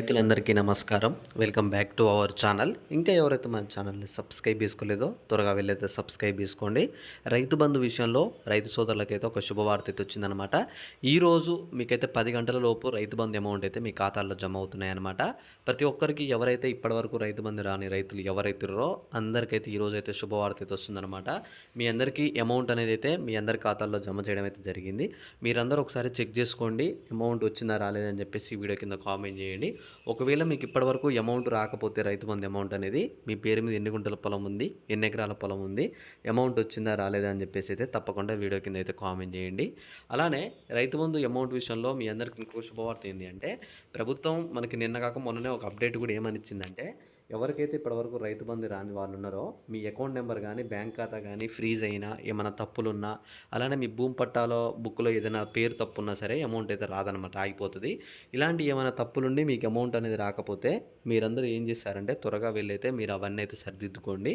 రైతులందరికీ నమస్కారం. Welcome back to our channel. ఇంకా ఎవరైతే మన ఛానల్ని సబ్స్క్రైబ్ చేసుకోలేదో త్వరగా వెళ్ళైతే సబ్స్క్రైబ్ చేసుకోండి. రైతు బంధు విషయంలో రైతు సోదరులకైతే ఒక శుభవార్త అయితే వచ్చిందనమాట ఈరోజు మీకైతే పది గంటల లోపు రైతు బంధు అమౌంట్ అయితే మీ ఖాతాల్లో జమ అవుతున్నాయన్నమాట. ప్రతి ఒక్కరికి ఎవరైతే ఇప్పటివరకు రైతు బంధు రాని రైతులు ఎవరైతున్నారో అందరికైతే ఈరోజు అయితే శుభవార్త అయితే వస్తుందన్నమాట. మీ అందరికీ అమౌంట్ అనేది అయితే మీ అందరి ఖాతాల్లో జమ చేయడం అయితే జరిగింది. మీరందరూ ఒకసారి చెక్ చేసుకోండి. అమౌంట్ వచ్చిందా రాలేదని చెప్పేసి వీడియో కింద కామెంట్ చేయండి. ఒకవేళ మీకు ఇప్పటివరకు అమౌంట్ రాకపోతే రైతు బంధు అమౌంట్ అనేది మీ పేరు మీద ఎన్ని గుంటల పొలం ఉంది ఎన్ని ఎకరాల పొలం ఉంది అమౌంట్ వచ్చిందా రాలేదా అని చెప్పేసి అయితే తప్పకుండా వీడియో కింద అయితే కామెంట్ చేయండి. అలానే రైతు బంధు అమౌంట్ విషయంలో మీ అందరికీ ఇంకో శుభవార్త ఏంటి అంటే ప్రభుత్వం మనకి నిన్న కాక మొన్ననే ఒక అప్డేట్ కూడా ఏమని ఇచ్చిందంటే ఎవరికైతే ఇప్పటివరకు రైతు బంధు రాని వాళ్ళు ఉన్నారో మీ అకౌంట్ నెంబర్ కానీ బ్యాంక్ ఖాతా కానీ ఫ్రీజ్ అయినా ఏమైనా తప్పులున్నా అలానే మీ భూమి పట్టాలో బుక్లో ఏదైనా పేరు తప్పు ఉన్నా సరే అమౌంట్ అయితే రాదనమాట ఆగిపోతుంది. ఇలాంటి ఏమైనా తప్పులుండి మీకు అమౌంట్ అనేది రాకపోతే మీరందరూ ఏం చేస్తారంటే త్వరగా వెళ్ళైతే మీరు అవన్నీ అయితే సరిదిద్దుకోండి.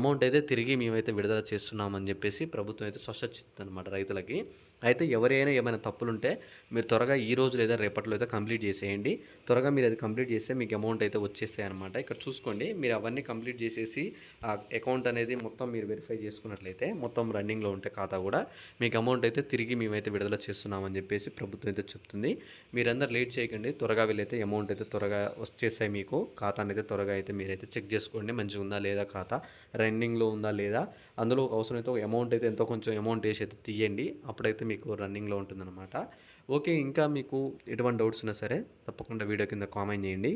అమౌంట్ అయితే తిరిగి మేమైతే విడుదల చేస్తున్నామని చెప్పేసి ప్రభుత్వం అయితే స్వచ్ఛిస్తుంది అనమాట రైతులకి. అయితే ఎవరైనా ఏమైనా తప్పులుంటే మీరు త్వరగా ఈ రోజు లేదా రేపట్లో అయితే కంప్లీట్ చేసేయండి. త్వరగా మీరు అది కంప్లీట్ చేస్తే మీకు అమౌంట్ అయితే వచ్చేస్తాయి అనమాట ఇక్కడ చూసుకోండి. మీరు అవన్నీ కంప్లీట్ చేసేసి ఆ అకౌంట్ అనేది మొత్తం మీరు వెరిఫై చేసుకున్నట్లయితే మొత్తం రన్నింగ్లో ఉంటే ఖాతా కూడా మీకు అమౌంట్ అయితే తిరిగి మేమైతే విడుదల చేస్తున్నామని చెప్పేసి ప్రభుత్వం అయితే చెప్తుంది. మీరందరూ లేట్ చేయకండి. త్వరగా వెళ్ళైతే అమౌంట్ అయితే త్వరగా వచ్చేసాయి మీకు. ఖాతా అయితే త్వరగా అయితే మీరైతే చెక్ చేసుకోండి. మంచిగా ఉందా లేదా ఖాతా? రన్నింగ్లో ఉందా లేదా? అందులో అవసరమైతే ఒక అమౌంట్ అయితే ఎంతో కొంచెం అమౌంట్ వేసి అయితే తీయండి. అప్పుడైతే మీకు రన్నింగ్లో ఉంటుందన్నమాట. ఓకే. ఇంకా మీకు ఎటువంటి డౌట్స్ ఉన్నా సరే తప్పకుండా వీడియో కింద కామెంట్ చేయండి.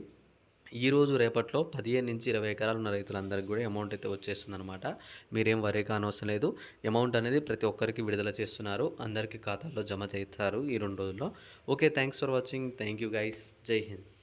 ఈ రోజు రేపట్లో పదిహేను నుంచి ఇరవై ఎకరాలు ఉన్న రైతులందరికీ కూడా అమౌంట్ అయితే వచ్చేస్తుంది అనమాట మీరేం వరే కానవసరం లేదు. అమౌంట్ అనేది ప్రతి ఒక్కరికి విడుదల చేస్తున్నారు. అందరికీ ఖాతాల్లో జమ చేస్తారు ఈ రెండు రోజుల్లో. Okay thanks for watching thank you guys జై హింద్